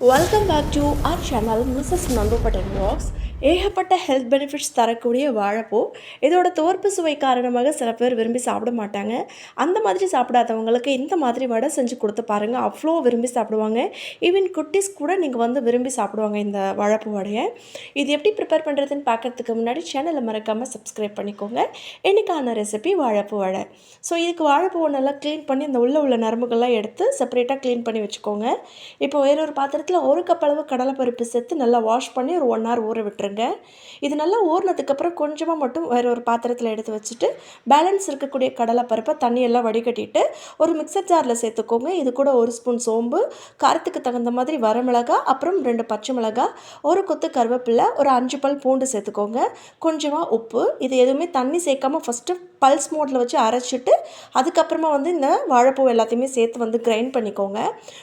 Welcome back to our channel Mrs Nandu button வாக்ஸ் ஏகப்பட்ட health benefits தரக்கூடிய வாழைப்பூ. இதோட தோற்பு சுவை காரணமாக சில பேர் விரும்பி சாப்பிட மாட்டாங்க. அந்த மாதிரி சாப்பிடாதவங்களுக்கு இந்த மாதிரி வடை செஞ்சு கொடுத்து பாருங்கள் அவ்வளோ விரும்பி சாப்பிடுவாங்க. ஈவன் குட்டீஸ் கூட நீங்கள் வந்து விரும்பி சாப்பிடுவாங்க இந்த வாழைப்பூ வடையை. இது எப்படி ப்ரிப்பேர் பண்ணுறதுன்னு பார்க்கறதுக்கு முன்னாடி சேனலை மறக்காமல் சப்ஸ்கிரைப் பண்ணிக்கோங்க. இன்றைக்கான ரெசிபி வாழைப்பூ வடை. ஸோ இதுக்கு வாழைப்பூவை நல்லா க்ளீன் பண்ணி இந்த உள்ள உள்ள நரம்புகள்லாம் எடுத்து செப்பரேட்டாக க்ளீன் பண்ணி வச்சுக்கோங்க. இப்போ வேறொரு பாத்திரத்தில் ஒரு கப் அளவு கடலைப்பருப்பு சேர்த்து நல்லா வாஷ் பண்ணி ஒரு ஒன் ஹவர் ஊற விட்டுருங்க. இது நல்லா ஊறினதுக்கப்புறம் கொஞ்சமாக மட்டும் வேற ஒரு பாத்திரத்தில் எடுத்து வச்சுட்டு பேலன்ஸ் இருக்கக்கூடிய கடலைப்பருப்பை தண்ணியெல்லாம் வடிகட்டிட்டு ஒரு மிக்சர் ஜாரில் சேர்த்துக்கோங்க. இது கூட ஒரு ஸ்பூன் சோம்பு காரத்துக்கு தகுந்த மாதிரி வரமிளகா அப்புறம் ரெண்டு பச்சை மிளகாய் ஒரு கொத்து கருவேப்பிலை ஒரு அஞ்சு பல் பூண்டு சேர்த்துக்கோங்க. கொஞ்சமாக உப்பு இது எதுவுமே தண்ணி சேர்க்காம ஃபஸ்ட்டு பல்ஸ் மோட்டில் வச்சு அரைச்சிட்டு அதுக்கப்புறமா வந்து இந்த வாழைப்பூவை எல்லாத்தையுமே சேர்த்து வந்து கிரைண்ட் பண்ணிக்கோங்க.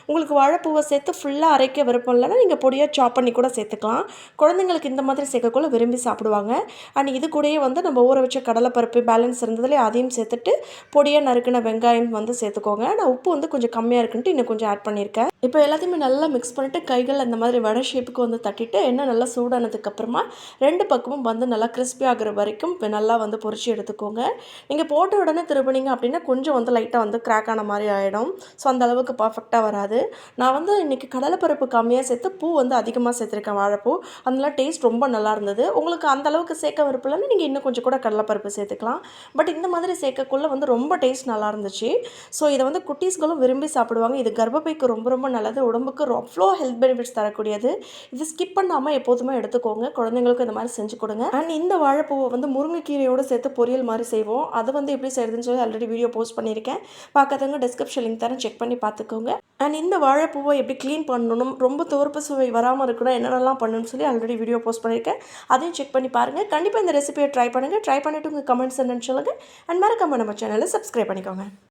உங்களுக்கு வாழைப்பூவை சேர்த்து ஃபுல்லாக அரைக்க விருப்பம் இல்லைன்னா நீங்கள் பொடியாக சாப் பண்ணி கூட சேர்த்துக்கலாம். குழந்தைங்களுக்கு இந்த மாதிரி சேர்க்கக்குள்ள விரும்பி சாப்பிடுவாங்க. அண்ட் இது கூடயே வந்து நம்ம ஊற வச்ச கடலைப்பருப்பு பேலன்ஸ் இருந்ததுலேயே அதையும் சேர்த்துட்டு பொடியாக நறுக்கின வெங்காயம் வந்து சேர்த்துக்கோங்க. நான் உப்பு வந்து கொஞ்சம் கம்மியாக இருக்குன்ட்டு இன்னும் கொஞ்சம் ஆட் பண்ணியிருக்கேன் இப்போ எல்லாத்தையுமே நல்லா மிக்ஸ் பண்ணிவிட்டு கைகள் அந்த மாதிரி வடை ஷேப்புக்கு வந்து தட்டிட்டு எண்ணெய் நல்லா சூடானதுக்கப்புறமா ரெண்டு பக்கமும் வந்து நல்லா கிறிஸ்பி ஆகிற வரைக்கும் நல்லா வந்து பொறிச்சு எடுத்துக்கோங்க. நீங்கள் போட்ட உடனே திருப்பினீங்க அப்படின்னா கொஞ்சம் வந்து லைட்டாக வந்து கிராக் ஆன மாதிரி ஆகிடும் ஸோ அந்த அளவுக்கு பர்ஃபெக்டாக வராது. நான் வந்து இன்றைக்கி கடலைப்பருப்பு கம்மியாக சேர்த்து பூ வந்து அதிகமாக சேர்த்துருக்கேன் வாழைப்பூ. அதனால டேஸ்ட் ரொம்ப நல்லா இருந்தது. உங்களுக்கு அந்த அளவுக்கு சேர்க்க விருப்பம்லன்னு நீங்கள் இன்னும் கொஞ்சம் கூட கடலைப்பருப்பு சேர்த்துக்கலாம். பட் இந்த மாதிரி சேர்க்கக்குள்ள வந்து ரொம்ப டேஸ்ட் நல்லா இருந்துச்சு. ஸோ இதை வந்து குட்டீஸ்களும் விரும்பி சாப்பிடுவாங்க. இது கர்ப்பப்பைக்கு ரொம்ப ரொம்ப நல்லது. உடம்புக்கு அவ்வளோ ஹெல்த் பெனிஃபிட்ஸ் தரக்கூடியது. இது ஸ்கிப் பண்ணாமல் எப்போதுமே எடுத்துக்கோங்க. குழந்தைங்களுக்கும் இந்த மாதிரி செஞ்சு கொடுங்க. அண்ட் இந்த வாழைப்பூவை வந்து முருங்கைக்கீரையோடு சேர்த்து பொரியல் மாதிரி செய்வோம். அது வந்து எப்படி செய்யறதுன்னு சொல்லி ஆல்ரெடி வீடியோ போஸ்ட் பண்ணியிருக்கேன். பார்க்காதவங்க டிஸ்கிரிப்ஷன் லிங்க் தரேன். செக் பண்ணி பார்த்துக்கோங்க. அண்ட் இந்த வாழைப்பூவை எப்படி க்ளீன் பண்ணணும் ரொம்ப துவர்ப்பு சுவை வராமல் இருக்கணும் என்னென்னலாம் பண்ணணும்னு சொல்லி ஆல்ரெடி வீடியோ போஸ்ட் பண்ணியிருக்கேன். அதையும் செக் பண்ணி பாருங்கள் கண்டிப்பாக இந்த ரெசிபியை ட்ரை பண்ணுங்கள் ட்ரை பண்ணிவிட்டு உங்கள் கமெண்ட்ஸ் என்னன்னு சொல்லுங்கள் அண்ட் மறக்காமல் நம்ம சேனலை சப்ஸ்கிரைப் பண்ணிக்கோங்க.